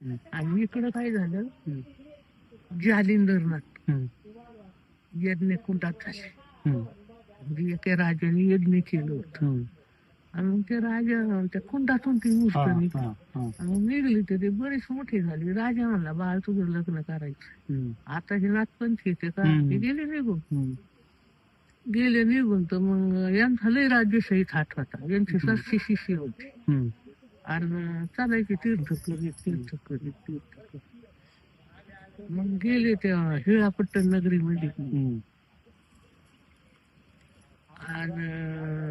आणि इकडं काय झालं. जालिंदरनाथ. यज्ञ कुंडात झाले. म्हणजे एका राजाने यज्ञ केलं होतं. आणि मग ते राजा त्या कुंडातून ती मूर्त निघली निघली तर ते बरेच मोठे झाले राजा म्हणला बाळ तुझं लग्न करायचं. आता हे नागपंच येते का. ते गेले निघून. गेले निघून तर मग यांचा लय राज्यशाहीत हात होता यांची सातशे शिष्य होती. आणि चालायचे तीर्थ करीत तीर्थ करीत तीर्थ करीत मग गेले त्या हिळापट्टण नगरीमध्ये. आणि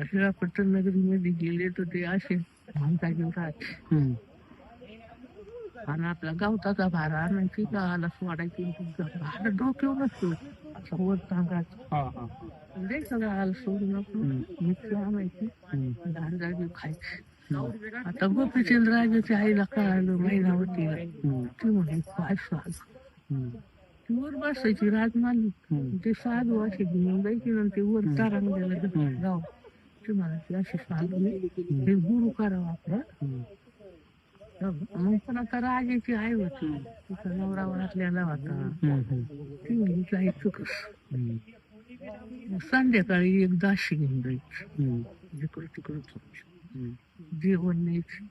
हिळापट्टण नगरीमध्ये गेले तर ते असे म्हणता हम्म. आणि आपला गवताचा भारा आणायची गावाला सोडायची भारा डोक्यावर नसतो असं वर हा. द्यायचं गावाला सोडून आपण. मिरची आणायची. दहा जागी खायची. आता गोपीचंद राजाच्या आईला कळालं महिनावतीला हम्म. ती म्हणे काय साध हम्म. ती वर बसायची राजमाली हम्म. ते साधू असे घेऊन जायचे ना ते वर तारांग हम्म. गाव ते म्हणायचे असे साधू हे गुरु करावा आपला. मग पण आता राजाची आई होती तिचा नवरा वाचलेला होता. ती म्हणली जायचं कसं संध्याकाळी एक दाशी घेऊन जायची. जिकडे तिकडे. जेवण न्यायची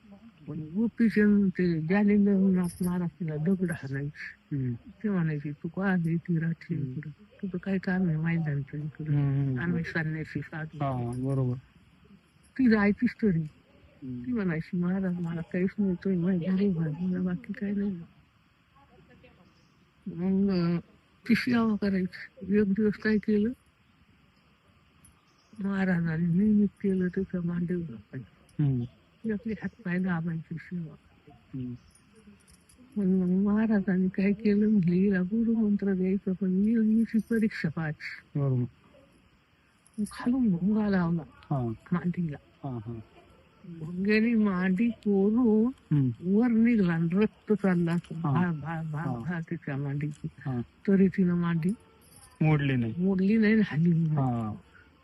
पण गोपीचंद ते जालिंदर महाराष्ट्राला दगड हाणायची. ते म्हणायची तू का आली ती रात्री इकडं? तुझं काय काम आहे मैदानचं इकडं. आम्ही संन्यासी साधू हा, बरोबर. ती जायचीच तरी हम्म. ती म्हणायची महाराज मला काहीच नव्हतं माझ्या घरी भाजीला बाकी काही नाही. मग अं, ती सेवा करायची. एक दिवस काय केलं? महाराजांनी नियमित केलं त्याचं मांडव हम्म. ती आपली हात पाय दाबायची मग महाराजांनी काय केलं म्हणले हिला गुरुमंत्र द्यायचं पण मी हिची परीक्षा मग खालून भोंगा लावला हा. मांडीला हा हा भोंग्याने मांडी कोरून. वर निघला रक्त चालला तिच्या मांडीची तरी तिनं मांडी मोडली नाही मोडली नाही हाली हा.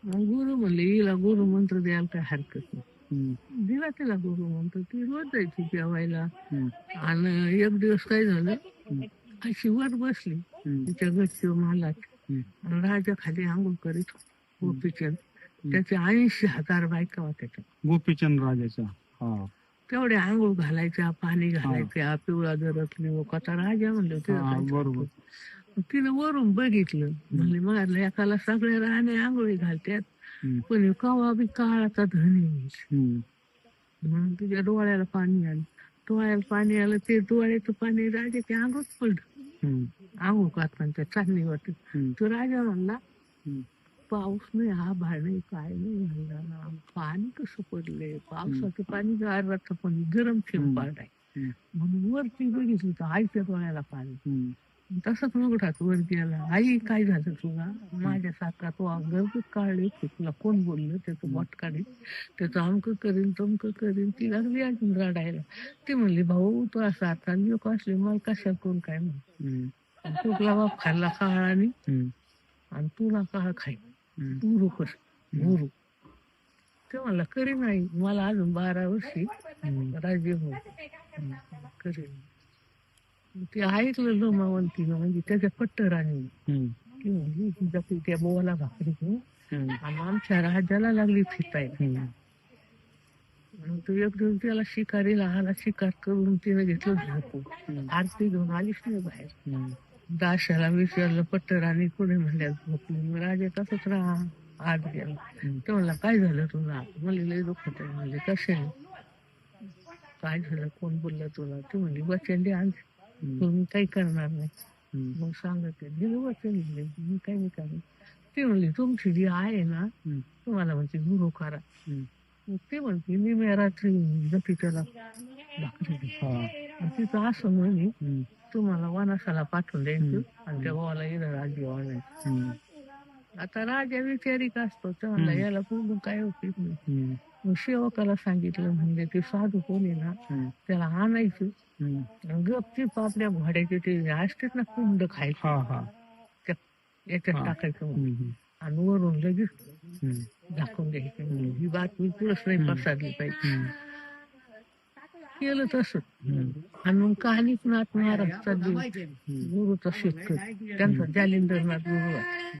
मग गुरु म्हणले हिला गुरु मंत्र द्यायला काय हरकत नाही. दिला तिला गुरु मंत्र ती रोज जायची जेवायला. आणि एक दिवस काय झालं. अशी वर बसली. तिच्या गच्चीवर मालात राजा खाली आंघोळ करीत गोपीचंद त्याचे ऐंशी हजार बायका होत्या त्या. गोपीचंद राजाचा तेवढे आंघोळ घालायच्या पाणी घालायच्या पिवळा जरतली आता राजा म्हणलं बरोबर तिनं वरून बघितलं म्हणले मला एकाला सगळ्या राहणे आंघोळी घालत्यात. पण कवा बी काळाचा धनी. म्हणून तुझ्या डोळ्याला पाणी आलं डोळ्याला पाणी आलं ते डोळ्याचं पाणी पडलं हम्म. आंघोळ करताना त्या चांदणी वाटत. तो राजा म्हणला. पाऊस नाही हा नाही काय नाही म्हणला पाणी कसं पडलंय पावसाचं पाणी गारवाचं पाणी गरम थेंब. पडलाय हम्म. म्हणून वरती बघितलं तर आईच्या डोळ्याला पाणी. तसंच उघडाच वर गेला? आई काय झालं तुला? माझ्या तो गरजूच काढले तुला कोण बोललं? त्याचं बोट काढी त्याचं अंक करीन तमक करीन. ती लागली अजून रडायला. ती म्हणली भाऊ तू असा आता लोक असले. मला कशा कोण काय म्हण. तुला बाप खाल्ला काळ आणि. आणि तुला काळ खाई. हम्म. गुरु कर गुरु ते म्हणला करी नाही मला अजून बारा वर्षी. राज्य हो करीन. ते ऐकलं लोमावंतीनं म्हणजे त्याच्या. ती म्हणली तुझ्या त्या बोवाला भाकरी घेऊन. आणि आमच्या राजाला लागली हम्म. मग तो एक दिवस त्याला शिकारीला आला शिकार करून तिने घेतलं झोपून. आरती घेऊन आलीच नाही बाहेर. दाशाला विचारलं पट्टराणी पुढे म्हणल्या झोपली राजा तसंच राहा आत गेला. तर म्हणला काय झालं तुला म्हणले लय दुखत आहे म्हणले कसे काय झालं कोण बोललं तुला ते म्हणली आज हम्म. मी काही करणार नाही. मग सांगत दिलं वचन दिले मी काही नाही करणार ते म्हणली तुमची जी आहे ना. तुम्हाला म्हणते गुरु करा ते म्हणते मी मी रात्री हा. मग तिचं असं म्हणे. तुम्हाला वनासाला पाठवून द्यायचं. आणि त्या भावाला इथं राज्य आणायचं. आता राजा विचारिक असतो तर म्हणला हम्म. याला पूर्ण काय होते नाही. मग सेवकाला सांगितलं म्हणजे ते साधू कोणी ना. त्याला आणायचं गपचीप आपल्या घोड्याचे ते असतात ना कुंड खायचं हा हा याच्यात. टाकायचं. आणि वरून लगेच. झाकून द्यायचं ही बातमी पुढंच नाही. पसरली पाहिजे. केलं तसं आणि मग कानिकनाथ महाराजचा गुरुचा शिष्य त्यांचा जालिंदरनाथ गुरु